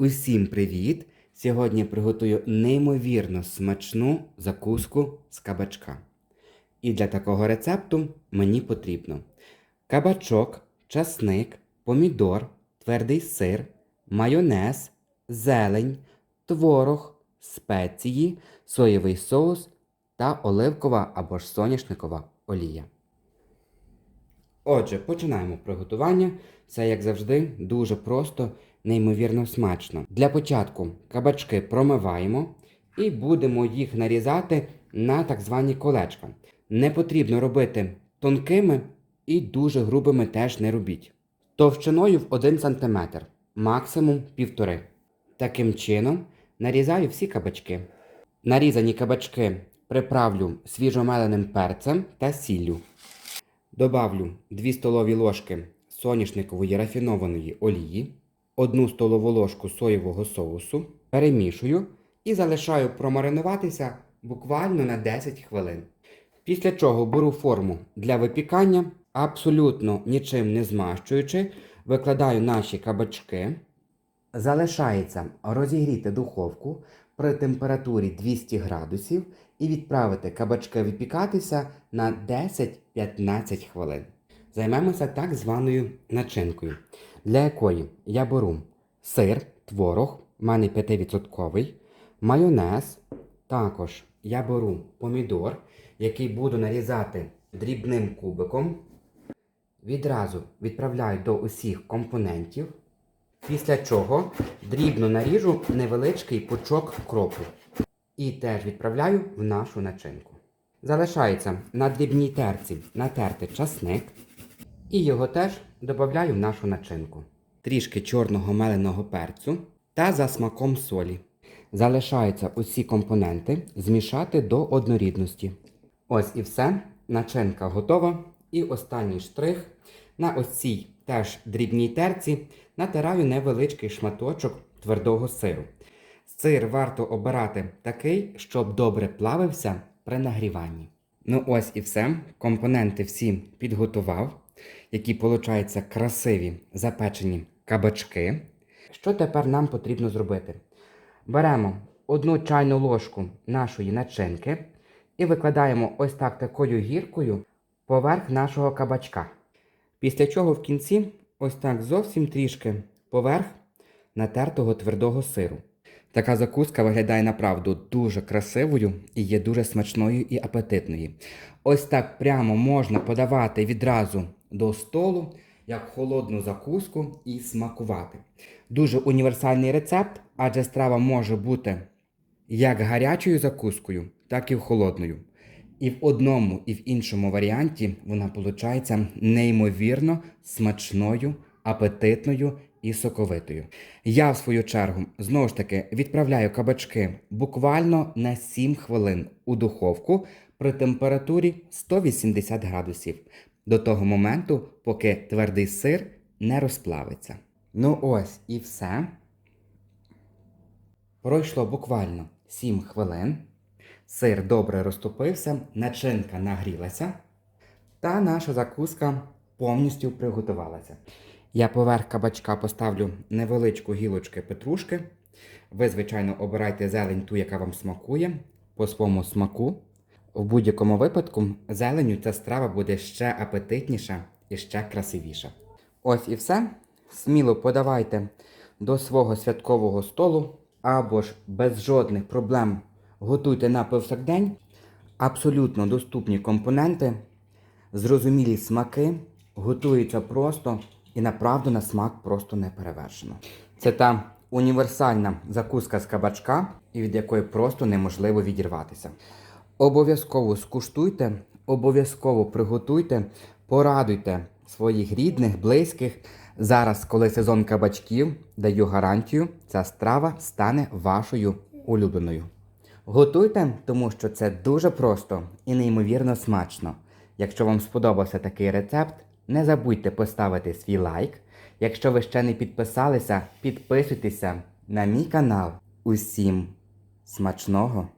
Усім привіт! Сьогодні приготую неймовірно смачну закуску з кабачка. І для такого рецепту мені потрібно кабачок, часник, помідор, твердий сир, майонез, зелень, творог, спеції, соєвий соус та оливкова або ж соняшникова олія. Отже, починаємо приготування. Все, як завжди, дуже просто, неймовірно смачно. Для початку кабачки промиваємо і будемо їх нарізати на так звані колечка. Не потрібно робити тонкими і дуже грубими теж не робіть. Товщиною в 1 см, максимум 1,5 Таким чином нарізаю всі кабачки. Нарізані кабачки приправлю свіжомеленим перцем та сіллю. Добавлю 2 столові ложки соняшникової рафінованої олії, 1 столову ложку соєвого соусу, перемішую і залишаю промаринуватися буквально на 10 хвилин. Після чого беру форму для випікання, абсолютно нічим не змащуючи, викладаю наші кабачки. Залишається розігріти духовку при температурі 200 градусів і відправити кабачки випікатися на 10-15 хвилин. Займемося так званою начинкою, для якої я беру сир, творог, в мене 5%, майонез, також я беру помідор, який буду нарізати дрібним кубиком. Відразу відправляю до усіх компонентів. Після чого дрібно наріжу невеличкий пучок кропу. І теж відправляю в нашу начинку. Залишається на дрібній терці натерти часник. І його теж додаю в нашу начинку. Трішки чорного меленого перцю та за смаком солі. Залишаються усі компоненти змішати до однорідності. Ось і все. Начинка готова. І останній штрих. На ось цій теж дрібній терці натираю невеличкий шматочок твердого сиру. Сир варто обирати такий, щоб добре плавився при нагріванні. Ну ось і все. Компоненти всі підготував, які, виходять, красиві запечені кабачки. Що тепер нам потрібно зробити? Беремо одну чайну ложку нашої начинки і викладаємо ось так такою гіркою поверх нашого кабачка. Після чого в кінці ось так зовсім трішки поверх натертого твердого сиру. Така закуска виглядає направду дуже красивою і є дуже смачною і апетитною. Ось так прямо можна подавати відразу до столу, як холодну закуску і смакувати. Дуже універсальний рецепт, адже страва може бути як гарячою закускою, так і холодною. І в одному, і в іншому варіанті вона виходить неймовірно смачною, апетитною і соковитою. Я, в свою чергу, знову ж таки відправляю кабачки буквально на 7 хвилин у духовку при температурі 180 градусів до того моменту, поки твердий сир не розплавиться. Ну ось і все. Пройшло буквально 7 хвилин. Сир добре розтопився, начинка нагрілася, та наша закуска повністю приготувалася. Я поверх кабачка поставлю невеличку гілочки петрушки. Ви, звичайно, обирайте зелень ту, яка вам смакує, по своєму смаку. В будь-якому випадку зеленю ця страва буде ще апетитніша і ще красивіша. Ось і все. Сміло подавайте до свого святкового столу або ж без жодних проблем готуйте на повсякдень. Абсолютно доступні компоненти, зрозумілі смаки, готуються просто і направду на смак просто не перевершено. Це та універсальна закуска з кабачка, від якої просто неможливо відірватися. Обов'язково скуштуйте, обов'язково приготуйте, порадуйте своїх рідних, близьких. Зараз, коли сезон кабачків, даю гарантію, ця страва стане вашою улюбленою. Готуйте, тому що це дуже просто і неймовірно смачно. Якщо вам сподобався такий рецепт, не забудьте поставити свій лайк. Якщо ви ще не підписалися, підписуйтеся на мій канал. Усім смачного!